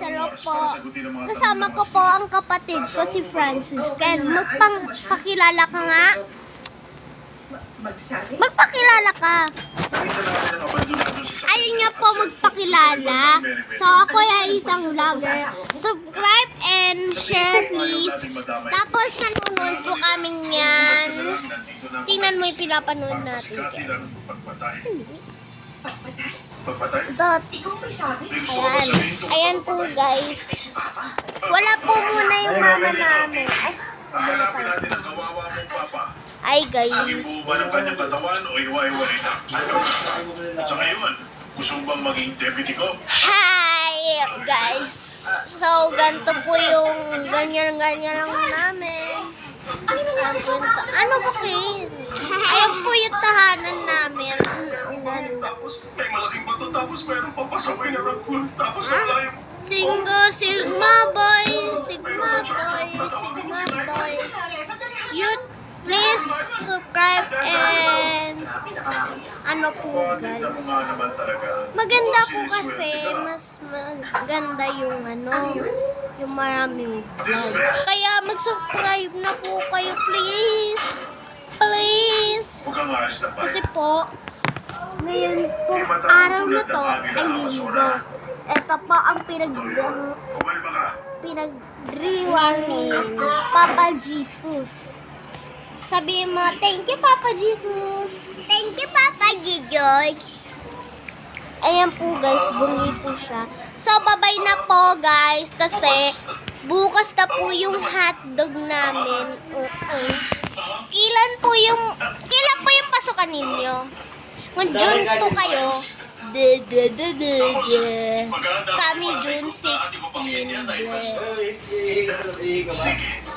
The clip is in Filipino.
hello po. Kasama ko po ang kapatid ko si Francis. Ken, magpakilala ka nga. Magpakilala ka. Ayun nga po magpakilala. So ako ay isang vlogger. Subscribe and share please. Tapos nanonood po kami yan. Tingnan mo yung pinapanood natin. Ken. Pagpatay? Dot. Ikaw may sabi? Ayan. Ayan po guys. Wala po muna yung mama namin. Ay, Hahanapin natin ang kawawa mong papa. ay guys. Aging buo ba ng kanyang katawan o iwa-iwalay na? At sa ngayon, gusto bang maging deputy ko? Hi guys. So ganito po yung ganyan-ganyan lang namin. Po ano ba kayo? Ayan po yung tahanan namin. Ang ganda. Tapos may tapos mayroong papasaway na raccoon, tapos ang layo. Singo, Sigma boy, Sigma boy, Sigma boy. You please subscribe and ano po guys. Maganda po kasi mas maganda yung ano, yung maraming vlog. Kaya mag-subscribe na po kayo please. Please. Kasi pa. po, araw na to ay linggo. Ito po ang pinag pinagdriwang ni Papa Jesus. Sabihin mo, thank you Papa Jesus. Thank you Papa Jesus. Ayan po guys, bungi po siya. So, babay na po guys kasi bukas na po yung hotdog namin. Uh-uh. Kailan po yung, June 2 kayo, de de de de de. Kami June 16. de. Sige.